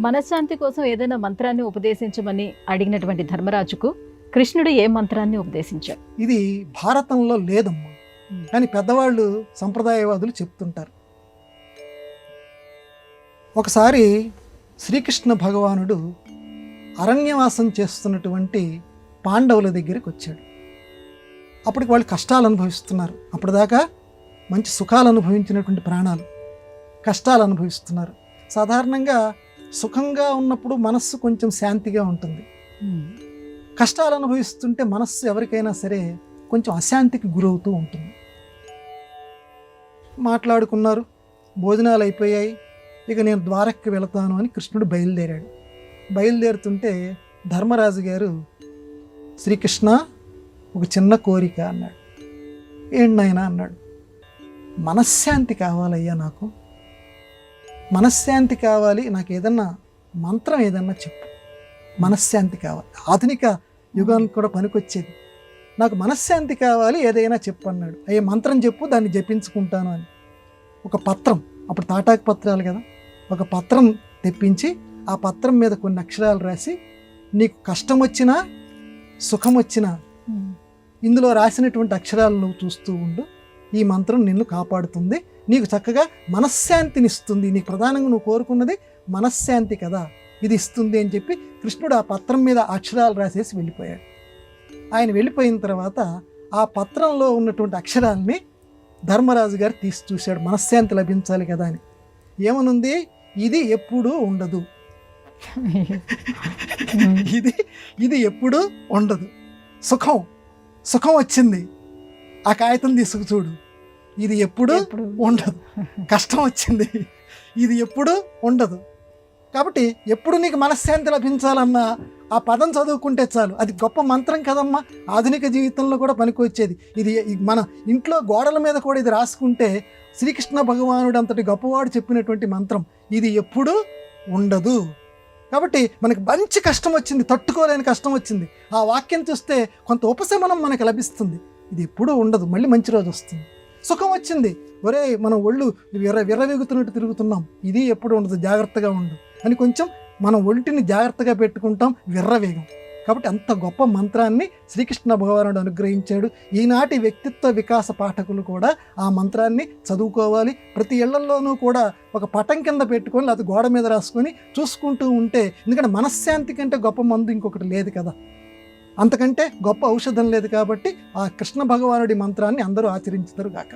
మనశ్శాంతి కోసం ఏదైనా మంత్రాన్ని ఉపదేశించమని అడిగినటువంటి ధర్మరాజుకు కృష్ణుడు ఏ మంత్రాన్ని ఉపదేశించాడు? ఇది భారతంలో లేదమ్మా. Hmm. కానీ పెద్దవాళ్ళు సంప్రదాయవాదులు చెప్తుంటారు. ఒకసారి శ్రీకృష్ణ భగవానుడు అరణ్యవాసం చేస్తున్నటువంటి పాండవుల దగ్గరికి వచ్చాడు. అప్పటికి వాళ్ళు కష్టాలు అనుభవిస్తున్నారు. అప్పటిదాకా మంచి సుఖాలు అనుభవించినటువంటి ప్రాణాలు కష్టాలు అనుభవిస్తున్నారు. సాధారణంగా సుఖంగా ఉన్నప్పుడు మనస్సు కొంచెం శాంతిగా ఉంటుంది. కష్టాలు అనుభవిస్తుంటే మనస్సు ఎవరికైనా సరే కొంచెం అశాంతికి గురవుతూ ఉంటుంది. మాట్లాడుకున్నారు భోజనాలు అయిపోయాయి ఇక నేను ద్వారక్కి వెళతాను అని కృష్ణుడు బయలుదేరాడు. బయలుదేరుతుంటే ధర్మరాజు గారు శ్రీకృష్ణ ఒక చిన్న కోరిక అన్నాడు. ఏంటైనా అన్నాడు. మనశ్శాంతి కావాలయ్యా నాకు. మనశ్శాంతి కావాలి. నాకు ఏదన్నా మంత్రం ఏదన్నా చెప్పు. మనశ్శాంతి కావాలి. ఆధునిక యుగానికి కూడా పనికొచ్చేది. నాకు మనశ్శాంతి కావాలి ఏదైనా చెప్పు అన్నాడు. అయ్యే మంత్రం చెప్పు దాన్ని జపించుకుంటాను అని. ఒక పత్రం అప్పుడు తాటాకు పత్రాలు కదా. ఒక పత్రం తెప్పించి ఆ పత్రం మీద కొన్ని అక్షరాలు రాసి నీకు కష్టం వచ్చినా సుఖం వచ్చినా ఇందులో రాసినటువంటి అక్షరాలు నువ్వు చూస్తూ ఉండు. ఈ మంత్రం నిన్ను కాపాడుతుంది. నీకు చక్కగా మనశ్శాంతినిస్తుంది నీకు ప్రధానంగా నువ్వు కోరుకున్నది మనశ్శాంతి కదా. ఇది ఇస్తుంది అని చెప్పి కృష్ణుడు ఆ పత్రం మీద అక్షరాలు రాసేసి వెళ్ళిపోయాడు. ఆయన వెళ్ళిపోయిన తర్వాత ఆ పత్రంలో ఉన్నటువంటి అక్షరాల్ని ధర్మరాజు గారు తీసి చూశాడు. మనశ్శాంతి లభించాలి కదా అని. ఏమనుంది? ఇది ఎప్పుడూ ఉండదు. ఇది ఇది ఎప్పుడూ ఉండదు. సుఖం సుఖం వచ్చింది. ఆ కాగితం తీసుకు చూడు. ఇది ఎప్పుడు ఉండదు. కష్టం వచ్చింది. ఇది ఎప్పుడు ఉండదు. కాబట్టి ఎప్పుడు నీకు మనశ్శాంతి లభించాలన్నా ఆ పదం చదువుకుంటే చాలు. అది గొప్ప మంత్రం కదమ్మా. ఆధునిక జీవితంలో కూడా పనికొచ్చేది ఇది మన ఇంట్లో గోడల మీద కూడా ఇది రాసుకుంటే శ్రీకృష్ణ భగవానుడు అంతటి గొప్పవాడు చెప్పినటువంటి మంత్రం. ఇది ఎప్పుడు ఉండదు. కాబట్టి మనకి మంచి కష్టం వచ్చింది. తట్టుకోలేని కష్టం వచ్చింది. ఆ వాక్యం చూస్తే కొంత ఉపశమనం మనకు లభిస్తుంది. ఇది ఎప్పుడూ ఉండదు. మళ్ళీ మంచి రోజు వస్తుంది. సుఖం వచ్చింది ఒరే మనం ఒళ్ళు విర్ర విర్రవేగుతున్నట్టు తిరుగుతున్నాం. ఇది ఎప్పుడు ఉండదు జాగ్రత్తగా ఉండు అని కొంచెం మన ఒంటిని జాగ్రత్తగా పెట్టుకుంటాం విర్రవేగం. కాబట్టి అంత గొప్ప మంత్రాన్ని శ్రీకృష్ణ భగవానుడు అనుగ్రహించాడు. ఈనాటి వ్యక్తిత్వ వికాస పాఠకులు కూడా ఆ మంత్రాన్ని చదువుకోవాలి. ప్రతి ఇళ్ళలోనూ కూడా ఒక పటం కింద పెట్టుకొని లేకపోతే గోడ మీద రాసుకొని చూసుకుంటూ ఉంటే ఎందుకంటే మనశ్శాంతి కంటే గొప్ప మందు ఇంకొకటి లేదు కదా. అంతకంటే గొప్ప ఔషధం లేదు కాబట్టి ఆ కృష్ణ భగవానుడి మంత్రాన్ని అందరూ ఆచరించుతారు గాక.